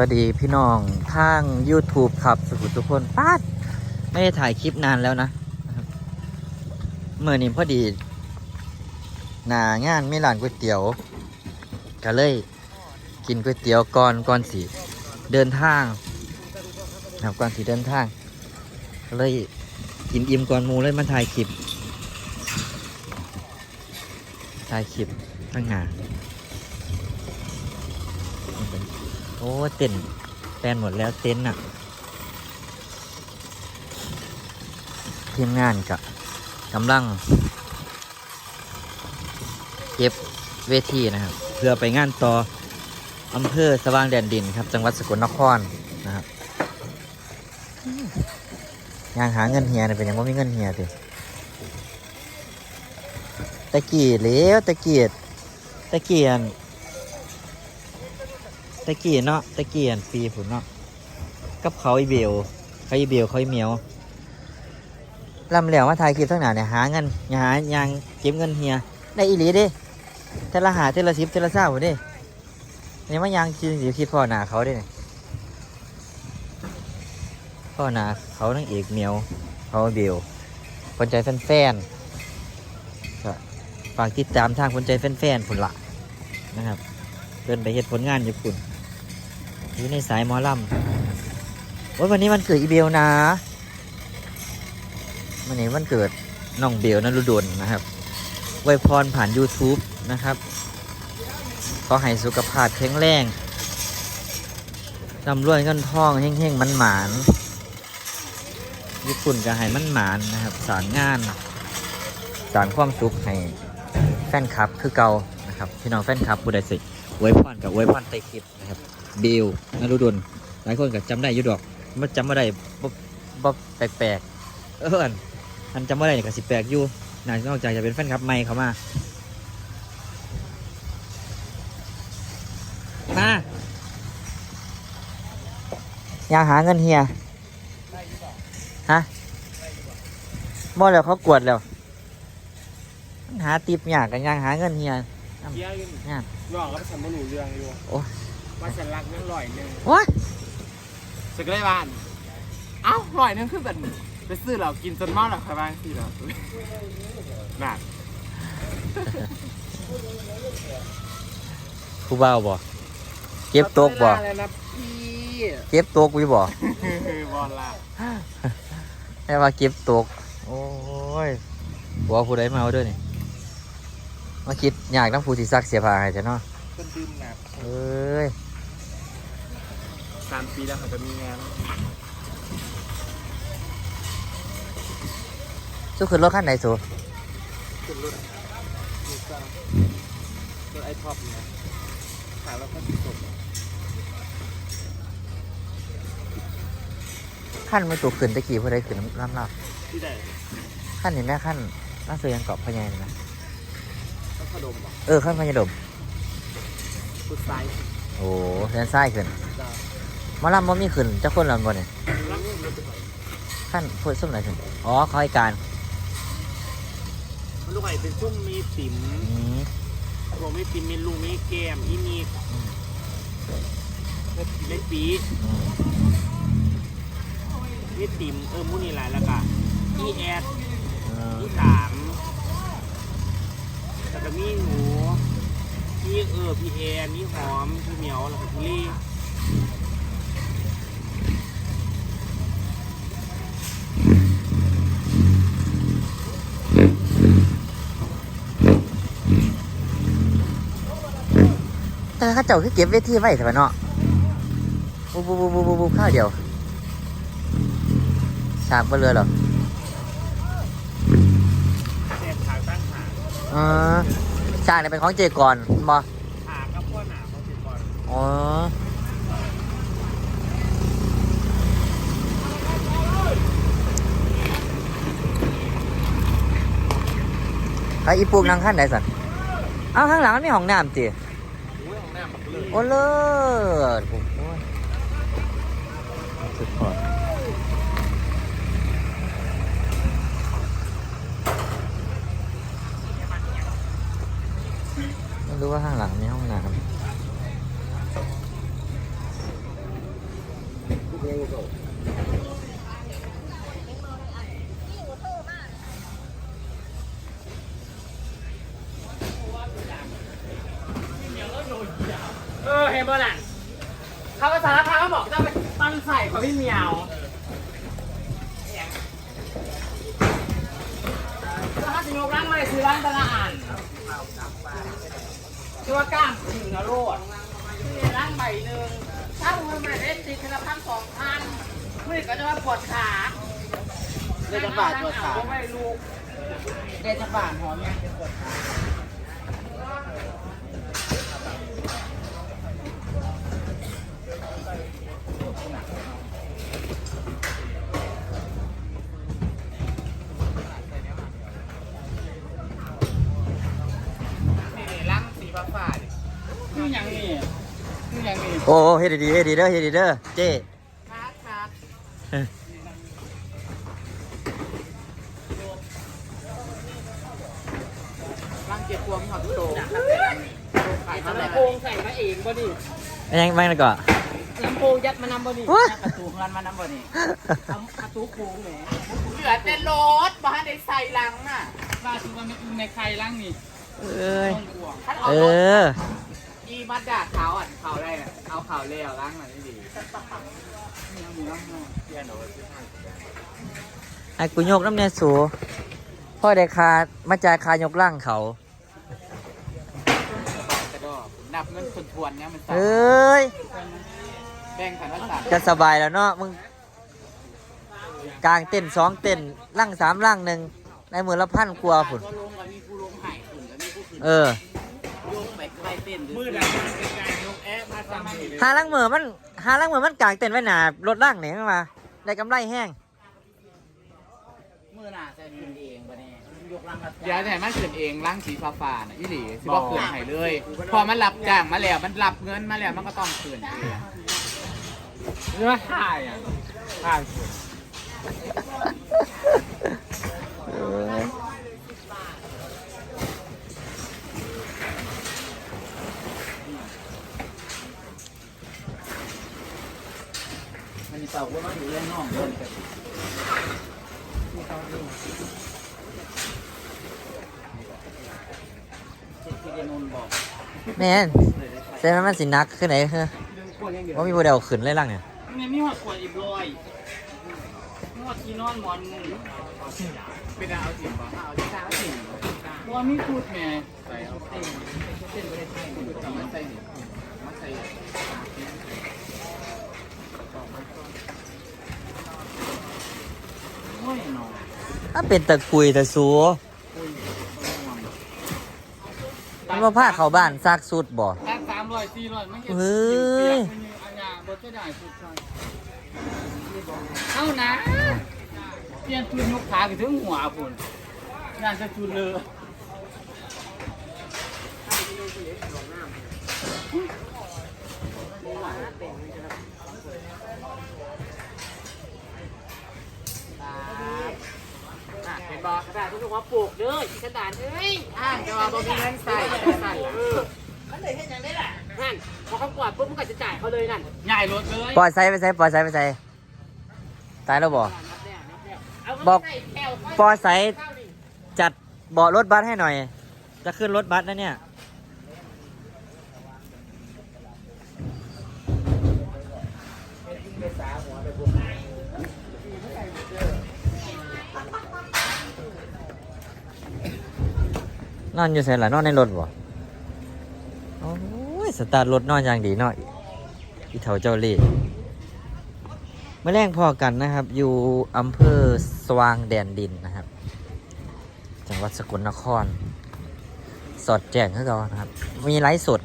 วัสดีพี่น้องทาง YouTube ครับสุขุทุกคนป้าดไม่ได้ถ่ายคลิปนานแล้วนะเมื่อนี้พอดีหนางานไม่ร้านก๋วยเตี๋ยว ก็เลยกินก๋วยเตี๋ยวก่อนก่อนสิเดินทางนะครับก่อนสิเดินทางก็เลยกินอิ่มก่อนมูเลยมาถ่ายคลิปถ่ายคลิปข้างหน้า โอ้เต้นแฟนหมดแล้วเต้นอะทีมงานกับกำลัง เก็บเวทีนะครับ เพื่อไปงานต่ออำเภอสว่างแดนดินครับ จังหวัดสกลนครนะครับยังหาเงินเฮียเนี่ยเป็นยังว่ามีเงินเฮียสิตะกี้เหลี้ยวตะเกียดตะเกียน ตะกี้เนาะตะกี้อันฟรีผุนเนาะกับเขาอีเบลเขาอีเบลเขาอีเมียวลำเหลวมาถ่ายคลิปทั้งหนาเนี่ยหาเงินอย่าหายางเก็บเงินเฮียได้อีหลีด้เทละหาเทละสิบเทละเศร้าด้เนี่ยมายางจริงสิคิดพ่อหนาเขาด้เนี่ยพ่อหนาเขานั่งเอกเมียวเขาเบลคนใจแฟนๆก็ฝากติดตามทางคนใจแฟนๆผุนละนะครับเดินไปเฮ็ดผลงานอยู่คุณ อยู่ในสายหมอลำว่าวันนี้วันเกิดอีเบลนะวันนี้วันเกิดน้องเบลนรุดลนะครับไวพรผ่าน YouTube นะครับขอให้สุขภาพแข็งแรงร่ำรวยเงินทองเฮงๆมันหมานญี่ปุ่นก็ให้มันหมานนะครับ สารงานสางความสุขให้แฟนคลับคือเก่านะครับ พี่น้องแฟนคลับบุได้สิอวยพรกับอวยพรใต้คลิปนะครับ เบลนรุดลหลายคนก็จำได้อยู่ดอกมันจำไม่ได้บ่บ่แปลกๆเอออันอันจำไม่ได้ก็สิแปลกอยู่นานอกจากจะเป็นแฟนคลับใหม่เขามามาอยากหาเงินเฮียฮะบ่แล้วเขากวดแล้ว หาติปอยากกันยังหาเงินเฮียเยี่ยมเนี่ยยอกแล้วฉันไม่รู้เรื่องอยู่โอ้ ว่าฉันรักเรื่องลอยหนึ่งว้าสึกได้บ้าน เอ้าลอยหนึงคือแบบไปซื้อเรากินจนเมาแล้วครับบ้างสิเราน่ะผู้บ่าวบ่เก็บโต๊ะบ่แล้วนะพี่เก็บโต๊ะวิบ่บอลละให้ว่าเก็บโต๊ะโอ้ยบัวผู้ใดมาเอาด้วยนี่มาคิดอยากน้ำผู้ที่ซักเสียผ้าให้แต่เนาะต้นดื่มหนัก เอ้ย สามปีแล้วเขาจะมีงานสู้ขึ้นรถขั้นไหนสู้ขึ้นรถมีเจ้ารถไอท็อปเนี่ยหาแล้วก็จบขั้นไม่ตัวขึ้นตะกี้ผู้ใดขึ้นลำลาบที่ไหนขั้นนี่แม่ขั้นน่าเสือยังเกาะพะแยงนะก็ขนมอะเออขั้นพญาดมฟุตไซส์โอ้เดินซ้ายขึ้นจ้าห มาลำบ่มีขึ้นเจ้าคนลำบ่เนี่ยแล้วนี่มันเป็นไงขั้นพูดส้มไหนขึ้นอ๋อคอยการมันลูกไก่เป็นชุ่มมีติ๋มอืมผมไม่ปินมีลูกมีแก้มอีมีไม่ปีอืมมีติ๋มเออมูนี่หลายแล้วก็อีแอดเอออีสามแล้วก็มีหนูมีเออพี่แอนมีหอมพี่เหมียวแล้วก็พี่ลี่ แต่เข้าเจ้าคือเก็บเวทีไว้ใช่ไหมเนาะบูบูบูบูบูบูข้าวเดียวสามเบลเรือเหรอแซ่บขางตั้งหางอ๋อสร้างเนี่ยเป็นของเจก่อนบอหากับพ่อหนาเขาเป็นก่อนอ๋อไอ้อีปูกนั่งขั้นไหนสันอ้าวข้างหลังมันมีห้องน้ำจี โอ้เลิศผมโอ้ยสุดยอดไม่รู้ว่าข้างหลังมีห้องน้ำ ออเห็นบ่ล่ะเขาก็สารภาพเขาบอกจะไปตั้งใส่ของพี่เหมียวถ้าจะยกร่างมาเลยคือร่างตลาดชื่อว่ากล้ามถึงนโรดนี่ร่างใบหนึ่งถ้าคุณมาได้ติดคุณภาพสองพันมือก็จะว่าปวดขาเดือนจักรบาทปวดขาไม่รู้เดชบาทหอมเนี่ยนี่ร่างสีฟ้าฟ้าดิ คืออย่างนี้คืออย่างนี้โอ้เฮ็ดดีๆเฮ็ดดีเด้อเฮ็ดดีเด้อเจ้ครับครับเออร่างเจ็บปวงหอดโตขายเท่าไหร่ลำโพงใส่มาเองบ่ดิอันยังไม่นะก่อน ลำโพงยัดมานำบ่ดิว้าประตูเงินมานำบ่ดิเอาประตูโค้งแหมเหลือแต่รถบ้านในใส่หลังน่ะว่าคือว่าในใครล่างนี่เอ้ยต้องกลัวท่านเอาเอรถออีมัดด่าเท้าอะเท้าได้น่ะเอาเท้าเลี้ยวล้างหน่อยนี่ดีไอ้กูยกน้ำเนี่ยสูพ่อได้คามาจ่ายคายกล่างเขากระดอกนับเงินคนทวนเนี่ยมันเอสั่้ย แบ่งกันว่าสั่จะสบายแล้วเนาะมึงกลางเต้นสองเต้นล่างสามล่างหนึ่งในมือละพันกว่าฝุ่นก็ลงกับมีผู้ลงหายขึ้นกับมีผู้ขึ้นเออโยกไปใครเต้นมือดังเป็นการยกแอบมาทำให้หาล่างมือมันหาล่างมือมันกลางเต้นไว้หนารถล่างไหนมาได้กำไรแห้งมือหน้าใส่ขึ้นเองบ่แน่ยกลังกับเดี๋ยวแต่มันขึ้นเองล้างสีฟ้าฟ้าน่ะอีหลีสิบอกขึ้นให้เลย พอมันรับจ้างมาแล้วมันรับเงินมาแล้วมันก็ต้องขึ้นเอง เนื้อถ่ายอะถ่ายเออมันนี่เป่าว่ามันอยู่เล่นน้องเล่นกันที่เดนนบอกแม่นใช่ไหมมันสินักขึ้นไหนคือว่ามีโมเดลขึ้นเลยล่างเนี่ย เนี่ยมีหัวขวดอีกร้อยมีหัวที่นอนหมอนมุ้งเป็นเอาจริงป่ะเอาจริงเอาจริงว่ามีพูดแม่ใส่เอาเต้นเต้นไม่ได้ใส่แต่มันใส่นี่มันใส่โอ้ยน้องถ้าเป็นตะกุยตะสูมันมาพาเขาบ้านซากสุดบ่แค่สามร้อยสี่ร้อยมันก็เฮ้ยมันมีอันยาบดจะได้สุดใจเอา นะเปลี่ยนชุดยกขาไปถึงหัวคุณน่าจะชุดเลยเห็นป่ะกระดาษต้องว่าปลูกเด้อที่กระดาษเอ้ยอ่างจะมาบ่มีเงินใส่ใส่เออมันั่นพอเขากวาดปุ๊บมันก็จะจ่ายเขาเลยนั่นใหญ่รถเลยปล่อยไซไปไซปล่อยไซไปไซ ตายแล้วบ่บอกปล่อยไซจัดเบาะรถบัสให้หน่อย จะขึ้นรถบัสนะเนี่ยนอนอยู่ไสล่ะนอนในรถบ่โอ้ยสตาร์ทรถนอนอย่างดีเนาะอีเถาเจ้าเล่ห์เมื่อแรงพอกันนะครับ อยู่อำเภอสว่างแดนดินนะครับ จังหวัดสกลนครสอดแจ้งให้เรานะครับ มีไลฟ์สด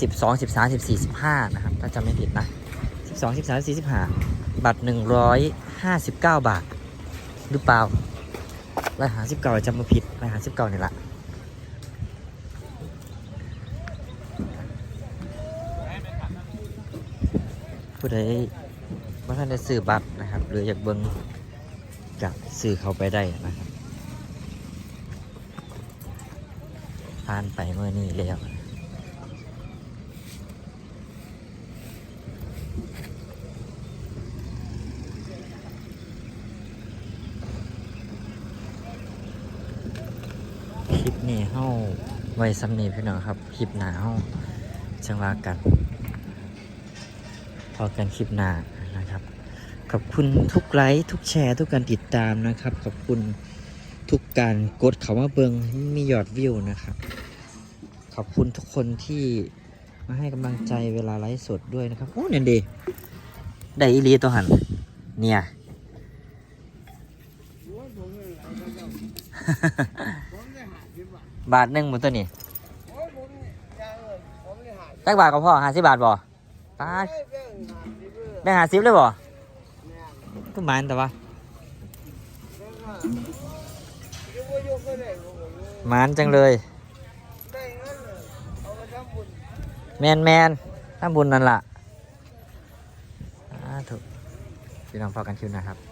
12 13 14 15 นะครับ ถ้าจำไม่ผิดนะ 12 13 14 15 บัตร 159 บาท หรือเปล่าร้อยหาสิบเก้าจำม่ผิดร้อยหาสิบเก้านี่ละผู้ใด เมื่ทันได้ซื้อบัตรนะครับ หรืออยากเบิ้งจะกซื้อเขาไปได้นะครับผ่านไปเมื่อนี้แล้วคลิปนี้เข้าไว้ซ้ำนี้พี่น้องครับ คลิปหนาเข้าจังว่ากัน พอกันคลิปหน้า ขอบคุณทุกไลค์ทุกแชร์ทุกการติดตามนะครับ ขอบคุณทุกการกดเขามาเบิงมียอดวิวนะครับ ขอบคุณทุกคนที่มาให้กำลังใจเวลาไลฟ์สดด้วยนะครับ โอ้เนี่ยดีได้อีลีตัวหัน เนี่ยบาทหนึ่งหมดตัวนี้จักบาทก็พอห้าสิบบาทบ่ป้าดแบ่ห้าสิบเลยบ่ ก็มานแต่ว่าหมานจังเลย แมนแมนทำบุญนั่นล่ะอ่าถูกพี่น้องพอกันคิวนะครับ